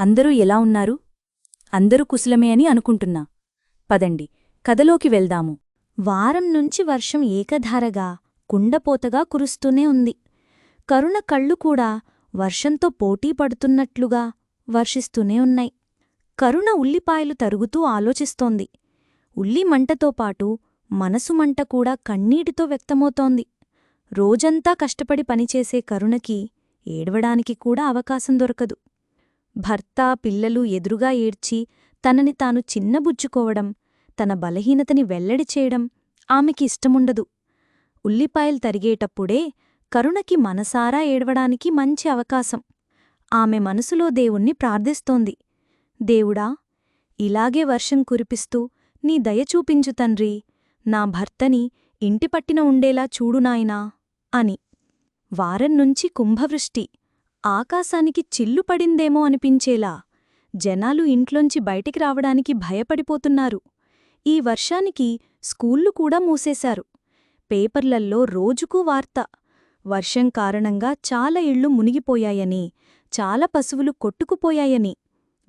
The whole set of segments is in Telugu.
అందరూ ఎలా ఉన్నారు? అందరూ కుశలమే అని అనుకుంటున్నా. పదండి కథలోకి వెళ్దాము. వారం నుంచి వర్షం ఏకధారగా కుండపోతగా కురుస్తూనే ఉంది. కరుణ కళ్ళు కూడా వర్షంతో పోటీ పడుతున్నట్లుగా వర్షిస్తూనే ఉన్నాయి. కరుణ ఉల్లిపాయలు తరుగుతూ ఆలోచిస్తోంది. ఉల్లి మంటతో పాటు మనసు మంట కూడా కన్నీటితో వ్యక్తమవుతోంది. రోజంతా కష్టపడి పనిచేసే కరుణకి ఏడవడానికి కూడా అవకాశం దొరకదు. భర్త పిల్లలు ఎదురుగా ఏడ్చి తనని తాను చిన్నబుచ్చుకోవడం తన బలహీనతని వెల్లడి చేయడం ఆమెకి ఇష్టముండదు. ఉల్లిపాయలు తరిగేటప్పుడే కరుణకి మనసారా ఏడవడానికి మంచి అవకాశం. ఆమె మనసులో దేవుణ్ణి ప్రార్థిస్తోంది. దేవుడా ఇలాగే వర్షం కురిపిస్తూ నీ దయ చూపించు తండ్రి నా భర్తని ఇంటిపట్టిన ఉండేలా చూడు నాయనా అని. వారం నుంచి కుంభవృష్టి. ఆకాశానికి చిల్లు పడిందేమో అనిపించేలా జనాలు ఇంట్లోంచి బయటికి రావడానికి భయపడిపోతున్నారు. ఈ వర్షానికి స్కూళ్ళు కూడా మూసేశారు. పేపర్లల్లో రోజుకూ వార్త. వర్షం కారణంగా చాలా ఇళ్ళు మునిగిపోయాయని చాలా పశువులు కొట్టుకుపోయాయని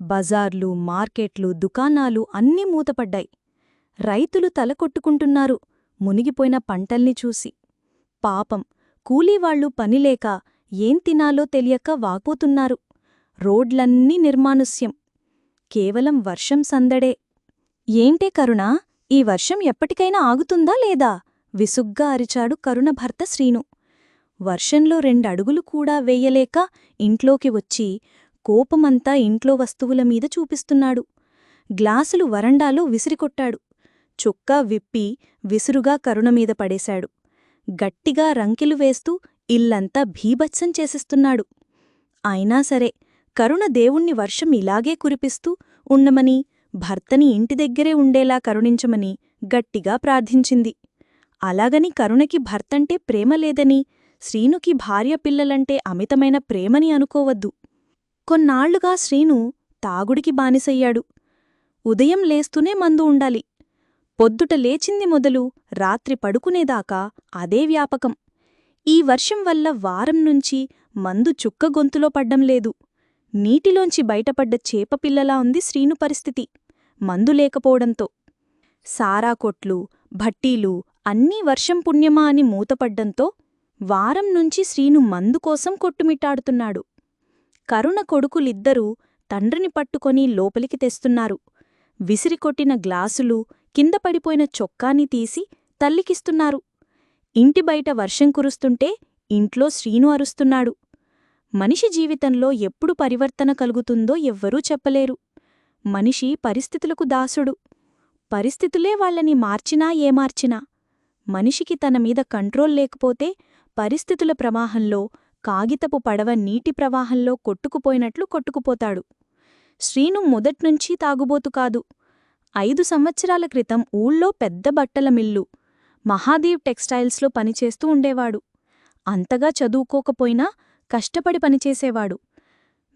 బజార్లు మార్కెట్లు దుకాణాలు అన్నీ మూతపడ్డాయి. రైతులు తలకొట్టుకుంటున్నారు మునిగిపోయిన పంటల్ని చూసి. పాపం కూలీవాళ్ళు పనిలేక ఏం తినాలో తెలియక వాపోతున్నారు. రోడ్లన్నీ నిర్మానుష్యం కేవలం వర్షం సందడే. ఏంటే కరుణ? ఈ వర్షం ఎప్పటికైనా ఆగుతుందా లేదా? విసుగ్గా అరిచాడు కరుణ భర్త శ్రీను. వర్షంలో రెండడుగులు కూడా వెయ్యలేక ఇంట్లోకి వచ్చి కోపమంతా ఇంట్లో వస్తువుల మీద చూపిస్తున్నాడు. గ్లాసులు వరండాలో విసిరికొట్టాడు. చొక్కా విప్పి విసురుగా కరుణమీద పడేశాడు. గట్టిగా రంకెలు వేస్తూ ఇల్లంతా భీభత్సం చేసిస్తున్నాడు. అయినా సరే కరుణ దేవుణ్ణి వర్షం ఇలాగే కురిపిస్తూ ఉండమని భర్తని ఇంటి దగ్గరే ఉండేలా కరుణించమని గట్టిగా ప్రార్థించింది. అలాగని కరుణకి భర్తంటే ప్రేమ లేదని శ్రీనుకి భార్య పిల్లలంటే అమితమైన ప్రేమని అనుకోవద్దు. కొన్నాళ్ళుగా శ్రీను తాగుడికి బానిసయ్యాడు. ఉదయం లేస్తూనే మందు ఉండాలి. పొద్దుట లేచింది మొదలు రాత్రి పడుకునేదాకా అదే వ్యాపకం. ఈ వర్షం వల్ల వారం నుంచి మందు చుక్క గొంతులో పడ్డం లేదు. నీటిలోంచి బయటపడ్డ చేపపిల్లలా ఉంది శ్రీను పరిస్థితి. మందు లేకపోవడంతో. సారా కొట్లు భట్టీలు అన్నీ వర్షం పుణ్యమా అని మూతపడ్డంతో వారం నుంచి శ్రీను మందు కోసం కొట్టుమిట్టాడుతున్నాడు. కరుణ కొడుకులిద్దరూ తండ్రిని పట్టుకొని లోపలికి తెస్తున్నారు. విసిరికొట్టిన గ్లాసులు కింద పడిపోయిన చొక్కాని తీసి తల్లికిస్తున్నారు. ఇంటి బయట వర్షం కురుస్తుంటే ఇంట్లో శ్రీను అరుస్తున్నాడు. మనిషి జీవితంలో ఎప్పుడు పరివర్తన కలుగుతుందో ఎవ్వరూ చెప్పలేరు. మనిషి పరిస్థితులకు దాసుడు. పరిస్థితులే వాళ్ళని మార్చినా ఏమార్చినా మనిషికి తన మీద కంట్రోల్ లేకపోతే పరిస్థితుల ప్రవాహంలో కాగితపు పడవ నీటి ప్రవాహంలో కొట్టుకుపోయినట్లు కొట్టుకుపోతాడు. శ్రీను మొదట్నుంచీ తాగుబోతు కాదు. ఐదు సంవత్సరాల క్రితం ఊళ్ళో పెద్ద బట్టల మిల్లు మహాదేవ్ టెక్స్టైల్స్లో పనిచేస్తూ ఉండేవాడు. అంతగా చదువుకోకపోయినా కష్టపడి పనిచేసేవాడు.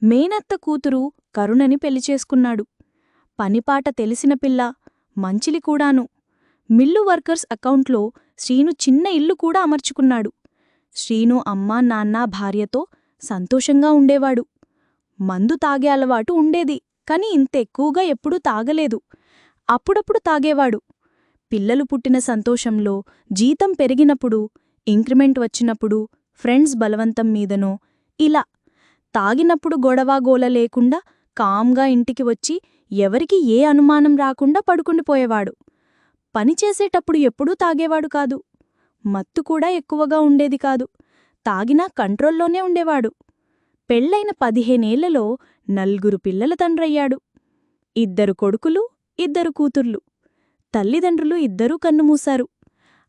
మేనత్త కూతురు కరుణని పెళ్ళి చేసుకున్నాడు. పనిపాట తెలిసిన పిల్ల మంచిలి కూడాను. మిల్లు వర్కర్స్ అకౌంట్లో శ్రీను చిన్న ఇల్లు కూడా అమర్చుకున్నాడు. శ్రీను అమ్మా నాన్న భార్యతో సంతోషంగా ఉండేవాడు. మందు తాగే అలవాటు ఉండేది కాని ఇంత ఎక్కువగా ఎప్పుడూ తాగలేదు. అప్పుడప్పుడు తాగేవాడు. పిల్లలు పుట్టిన సంతోషంలో జీతం పెరిగినప్పుడు ఇంక్రిమెంట్ వచ్చినప్పుడు ఫ్రెండ్స్ బలవంతం మీదనో ఇలా తాగినప్పుడు గొడవాగోల లేకుండా కామ్గా ఇంటికి వచ్చి ఎవరికి ఏ అనుమానం రాకుండా పడుకుండిపోయేవాడు పనిచేసేటప్పుడు ఎప్పుడూ తాగేవాడు కాదు. మత్తు కూడా ఎక్కువగా ఉండేది కాదు. తాగినా కంట్రోల్లోనే ఉండేవాడు. పెళ్ళైన పదిహేనేళ్ళలో నలుగురు పిల్లల తండ్రయ్యాడు. ఇద్దరు కొడుకులు ఇద్దరు కూతుర్లు. తల్లిదండ్రులు ఇద్దరూ కన్నుమూశారు.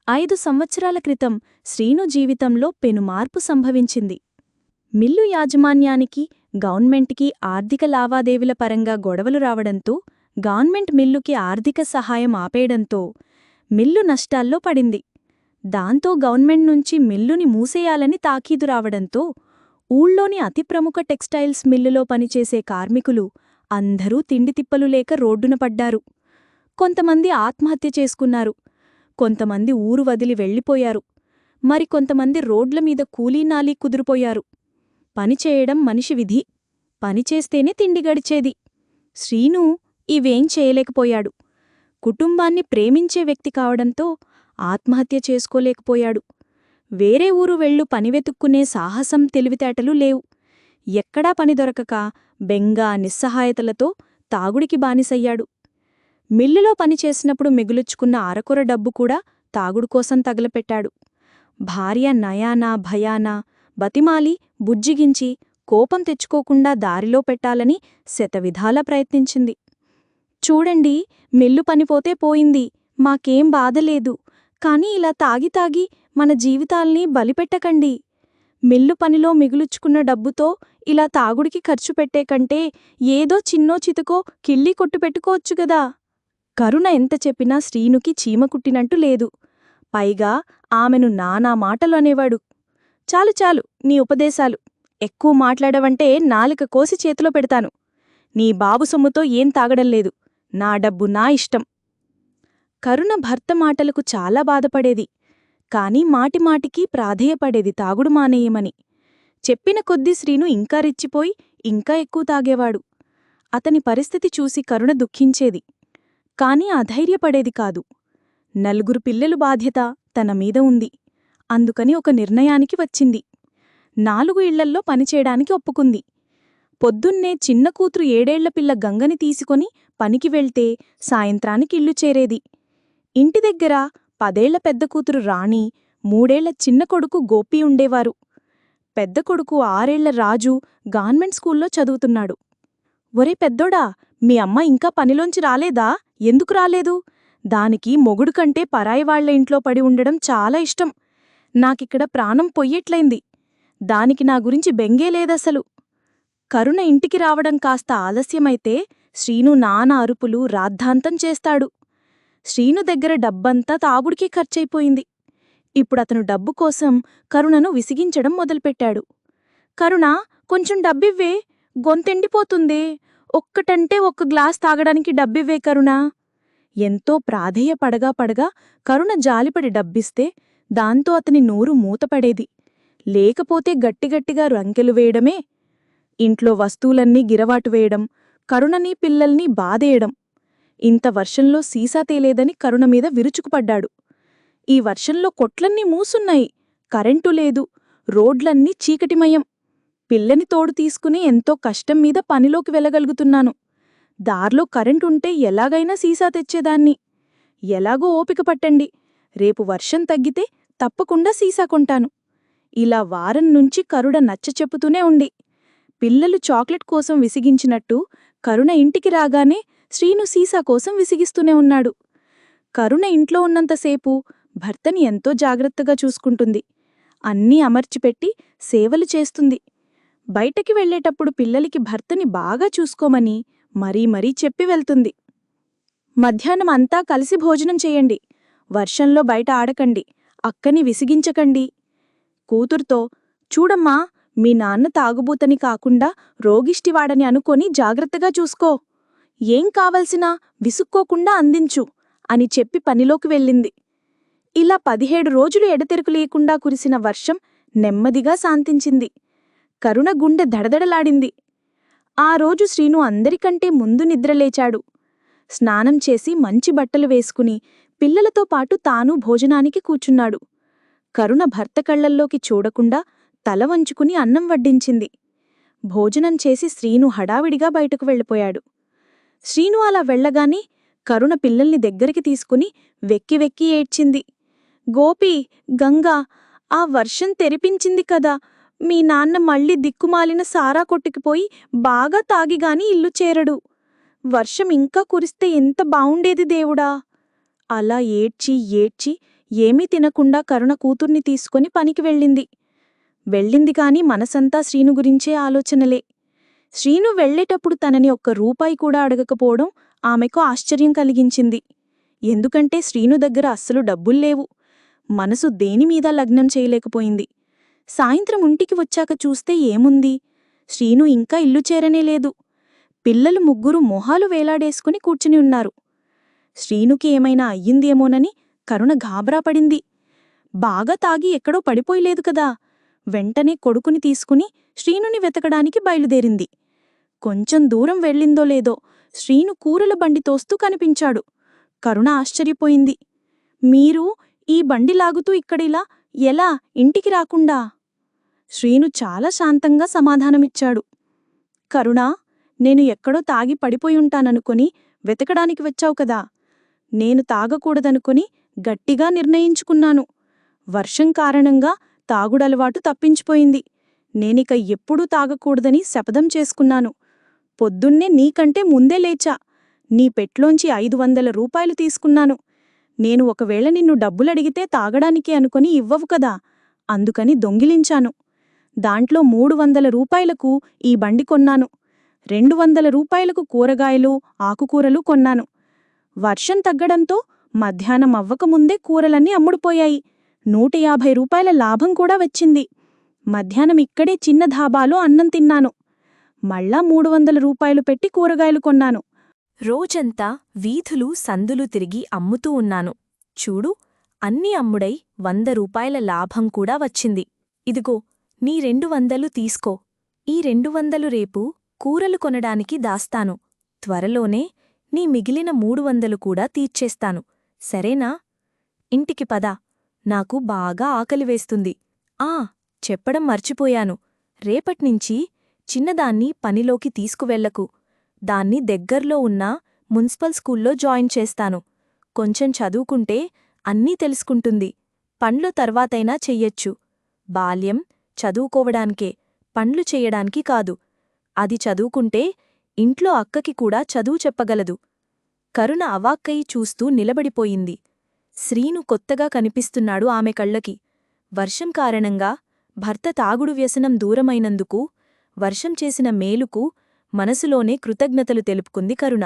ఐదు సంవత్సరాల క్రితం శ్రీను జీవితంలో పెనుమార్పు సంభవించింది. మిల్లు యాజమాన్యానికి గవర్నమెంట్కి ఆర్థిక లావాదేవీల పరంగా గొడవలు రావడంతో గవర్నమెంట్ మిల్లుకి ఆర్థిక సహాయం ఆపేయడంతో మిల్లు నష్టాల్లో పడింది. దాంతో గవర్నమెంట్ నుంచి మిల్లుని మూసేయాలని తాకీదు రావడంతో ఊళ్ళోని అతి ప్రముఖ టెక్స్టైల్స్ మిల్లులో పనిచేసే కార్మికులు అందరూ తిండితిప్పలు లేక రోడ్డున పడ్డారు. కొంతమంది ఆత్మహత్య చేసుకున్నారు. కొంతమంది ఊరు వదిలి వెళ్ళిపోయారు. మరికొంతమంది రోడ్ల మీద కూలీనాలీ కుదిరిపోయారు. పనిచేయడం మనిషి విధి. పనిచేస్తేనే తిండి గడిచేది. శ్రీను ఇవేం చేయలేకపోయాడు. కుటుంబాన్ని ప్రేమించే వ్యక్తి కావడంతో ఆత్మహత్య చేసుకోలేకపోయాడు. వేరే ఊరు వెళ్ళు పని వెతుక్కునే సాహసం తెలివితేటలు లేవు. ఎక్కడా పని దొరకక బెంగా నిస్సహాయతలతో తాగుడికి బానిసయ్యాడు. మిల్లులో పనిచేసినప్పుడు మిగులుచ్చుకున్న అరకొర డబ్బు కూడా తాగుడు కోసం తగలపెట్టాడు. భార్య నయానా భయానా బతిమాలి బుజ్జిగించి కోపం తెచ్చుకోకుండా దారిలో పెట్టాలని శతవిధాలా ప్రయత్నించింది. చూడండి మిల్లు పనిపోతే పోయింది మాకేం బాధలేదు కాని ఇలా తాగి తాగి మన జీవితాల్ని బలిపెట్టకండి. మిల్లు పనిలో మిగులుచ్చుకున్న డబ్బుతో ఇలా తాగుడికి ఖర్చు పెట్టే కంటే ఏదో చిన్నో చితకో కిళ్ళి కొట్టు పెట్టుకోవచ్చు గదా. కరుణ ఎంత చెప్పినా శ్రీనుకి చీమ కుట్టినట్టు లేదు. పైగా ఆమెను నానా మాటలు అనేవాడు. చాలు చాలు నీ ఉపదేశాలు. ఎక్కువ మాట్లాడవంటే నాలుక కోసి చేతిలో పెడతాను. నీ బాబు సొమ్ముతో ఏం తాగడం లేదు. నా డబ్బు నా ఇష్టం. కరుణ భర్త మాటలకు చాలా బాధపడేది. కాని మాటిమాటికి ప్రాధేయపడేది తాగుడు మానేయమని. చెప్పిన కొద్దీ శ్రీను ఇంకా రెచ్చిపోయి ఇంకా ఎక్కువ తాగేవాడు. అతని పరిస్థితి చూసి కరుణ దుఃఖించేది. కాని అధైర్యపడేది కాదు. నలుగురు పిల్లలు బాధ్యత తన మీద ఉంది. అందుకని ఒక నిర్ణయానికి వచ్చింది. నాలుగు ఇళ్ళల్లో పనిచేయడానికి ఒప్పుకుంది. పొద్దున్నే చిన్న కూతురు ఏడేళ్ళ పిల్ల గంగని తీసుకొని పనికి వెళ్తే సాయంత్రానికి ఇల్లు చేరేది. ఇంటి దగ్గర పదేళ్ళ పెద్ద కూతురు రాణి మూడేళ్ళ చిన్న కొడుకు గోపి ఉండేవారు. పెద్ద కొడుకు ఆరేళ్ళ రాజు గాన్మెంట్ స్కూల్లో చదువుతున్నాడు. ఒరే పెద్దోడా మీ అమ్మ ఇంకా పనిలోంచి రాలేదా? ఎందుకు రాలేదు? దానికి మొగుడు కంటే పరాయివాళ్ళ ఇంట్లో పడి ఉండడం చాలా ఇష్టం. నాకిక్కడ ప్రాణం పొయ్యట్లైంది. దానికి నా గురించి బెంగే లేదసలు. కరుణ ఇంటికి రావడం కాస్త ఆలస్యమైతే శ్రీను నానా అరుపులు రాద్ధాంతం చేస్తాడు. శ్రీను దగ్గర డబ్బంతా తాగుడికే ఖర్చయిపోయింది ఇప్పుడతను డబ్బు కోసం కరుణను విసిగించడం మొదలుపెట్టాడు. కరుణ కొంచెం డబ్బివ్వే గొంతెండిపోతుందే ఒక్కటంటే ఒక్క గ్లాస్ తాగడానికి డబ్బివ్వే కరుణ. ఎంతో ప్రాధేయ పడగా పడగా కరుణ జాలిపడి డబ్బిస్తే దాంతో అతని నోరు మూతపడేది. లేకపోతే గట్టిగట్టిగా రంకెలు వేయడమే. ఇంట్లో వస్తువులన్నీ గిరవాటు వేయడం కరుణని పిల్లల్ని బాధేయడం. ఇంత వర్షంలో సీసా తేలేదని కరుణ మీద విరుచుకుపడ్డాడు. ఈ వర్షంలో కొట్లన్నీ మూసున్నాయి. కరెంటు లేదు. రోడ్లన్నీ చీకటిమయం. పిల్లని తోడు తీసుకుని ఎంతో కష్టం మీద పనిలోకి వెళ్ళగలుగుతున్నాను. దార్లో కరెంటుంటే ఎలాగైనా సీసా తెచ్చేదాన్ని. ఎలాగో ఓపిక పట్టండి. రేపు వర్షం తగ్గితే తప్పకుండా సీసా కొంటాను. ఇలా వారం నుంచి కరుడ నచ్చ చెప్పుతూనే ఉండి పిల్లలు చాక్లెట్ కోసం విసిగించినట్టు కరుణ ఇంటికి రాగానే శ్రీను సీసా కోసం విసిగిస్తూనే ఉన్నాడు. కరుణ ఇంట్లో ఉన్నంతసేపు భర్తని ఎంతో జాగ్రత్తగా చూసుకుంటుంది. అన్నీ అమర్చిపెట్టి సేవలు చేస్తుంది. బయటకి వెళ్ళేటప్పుడు పిల్లలకి భర్తని బాగా చూసుకోమని మరీ మరీ చెప్పి వెళ్తుంది. మధ్యాహ్నం అంతా కలిసి భోజనం చేయండి. వర్షంలో బయట ఆడకండి. అక్కని విసిగించకండి. కూతురుతో చూడమ్మా మీ నాన్న తాగుబూతని కాకుండా రోగిష్టివాడని అనుకొని జాగ్రత్తగా చూసుకో. ఏం కావలసినా విసుక్కోకుండా అందించు అని చెప్పి పనిలోకి వెళ్ళింది. ఇలా పదిహేడు రోజులు ఎడతెరుకు లేకుండా కురిసిన వర్షం నెమ్మదిగా శాంతించింది. కరుణ గుండె దడదడలాడింది. ఆ రోజు శ్రీను అందరికంటే ముందు నిద్రలేచాడు స్నానం చేసి మంచి బట్టలు వేసుకుని పిల్లలతో పాటు తాను భోజనానికి కూచున్నాడు కరుణ భర్త కళ్ళల్లోకి చూడకుండా తల వంచుకుని అన్నం వడ్డించింది. భోజనం చేసి శ్రీను హడావిడిగా బయటకు వెళ్ళిపోయాడు. శ్రీను అలా వెళ్ళగానే కరుణ పిల్లల్ని దగ్గరికి తీసుకుని వెక్కి వెక్కి ఏడ్చింది. గోపి గంగా ఆ వర్షం తెరిపించింది కదా! మీ నాన్న మళ్ళీ దిక్కుమాలిన సారా కొట్టుకుపోయి బాగా తాగిగాని ఇల్లు చేరడు. వర్షం ఇంకా కురిస్తే ఎంత బావుండేది దేవుడా? అలా ఏడ్చి ఏడ్చి ఏమీ తినకుండా కరుణ కూతుర్ని తీసుకొని పనికి వెళ్ళింది. వెళ్ళింది కాని మనసంతా శ్రీను గురించే ఆలోచనలే. శ్రీను వెళ్ళేటప్పుడు తనని ఒక్క రూపాయి కూడా అడగకపోవడం ఆమెకు ఆశ్చర్యం కలిగించింది. ఎందుకంటే శ్రీను దగ్గర అస్సలు డబ్బుల్లేవు మనసు దేనిమీద లగ్నం చేయలేకపోయింది. సాయంత్రం ఇంటికి వచ్చాక చూస్తే ఏముంది? శ్రీను ఇంకా ఇల్లు చేరనే లేదు. పిల్లలు ముగ్గురు మొహాలు వేలాడేసుకుని కూర్చుని ఉన్నారు. శ్రీనుకి ఏమైనా అయ్యిందేమోనని కరుణ గాబరాపడింది బాగా తాగి ఎక్కడో పడిపోయలేదు కదా. వెంటనే కొడుకుని తీసుకుని శ్రీనుని వెతకడానికి బయలుదేరింది. కొంచెం దూరం వెళ్ళిందో లేదో శ్రీను కూరల బండి తోస్తూ కనిపించాడు. కరుణ ఆశ్చర్యపోయింది. మీరు ఈ బండి లాగుతూ ఇక్కడిలా ఎలా? ఇంటికి రాకుండా? శ్రీను చాలా శాంతంగా సమాధానమిచ్చాడు. కరుణా నేను ఎక్కడో తాగి పడిపోయుంటాననుకొని వెతకడానికి వచ్చావు కదా. నేను తాగకూడదనుకుని గట్టిగా నిర్ణయించుకున్నాను. వర్షం కారణంగా తాగుడలవాటు తప్పించిపోయింది. నేనిక ఎప్పుడూ తాగకూడదని శపథం చేసుకున్నాను. పొద్దున్నే నీకంటే ముందే లేచా. నీ పెట్లోంచి ఐదు వందల రూపాయలు తీసుకున్నాను. నేను ఒకవేళ నిన్ను డబ్బులడిగితే తాగడానికి అనుకొని ఇవ్వవు కదా. అందుకని దొంగిలించాను. దాంట్లో మూడు వందల రూపాయలకు ఈ బండి కొన్నాను. రెండు వందల రూపాయలకు కూరగాయలు ఆకుకూరలు కొన్నాను. వర్షం తగ్గడంతో మధ్యాహ్నం అవ్వకముందే కూరలన్నీ అమ్ముడుపోయాయి. నూట యాభై రూపాయల లాభం కూడా వచ్చింది. మధ్యాహ్నం ఇక్కడే చిన్న ధాబాలో అన్నం తిన్నాను. మళ్ళా మూడు వందల రూపాయలు పెట్టి కూరగాయలు కొన్నాను. రోజంతా వీధులు సందులు తిరిగి అమ్ముతూ ఉన్నాను. చూడు అన్ని అమ్ముడై వంద రూపాయల లాభం కూడా వచ్చింది. ఇదిగో నీ రెండు వందలు తీసుకో. ఈ రెండు వందలు రేపు కూరలు కొనడానికి దాస్తాను. త్వరలోనే నీ మిగిలిన మూడు వందలు కూడా తీర్చేస్తాను. సరేనా? ఇంటికి పద. నాకు బాగా ఆకలివేస్తుంది ఆ చెప్పడం మర్చిపోయాను. రేపట్నించి చిన్నదాన్ని పనిలోకి తీసుకువెళ్ళకు దాన్ని దగ్గర్లో ఉన్న మున్సిపల్ స్కూల్లో జాయిన్ చేస్తాను. కొంచెం చదువుకుంటే అన్నీ తెలుసుకుంటుంది. పండ్లు తర్వాతైనా చెయ్యొచ్చు. బాల్యం చదువుకోవడానికే పండ్లు చేయడానికి కాదు. అది చదువుకుంటే ఇంట్లో అక్కకి కూడా చదువు చెప్పగలదు. కరుణ అవాక్కయి చూస్తూ నిలబడిపోయింది. శ్రీను కొత్తగా కనిపిస్తున్నాడు ఆమె కళ్ళకి. వర్షం కారణంగా భర్త తాగుడు వ్యసనం దూరమైనందుకు వర్షం చేసిన మేలుకు మనసులోనే కృతజ్ఞతలు తెలుపుకుంది కరుణ.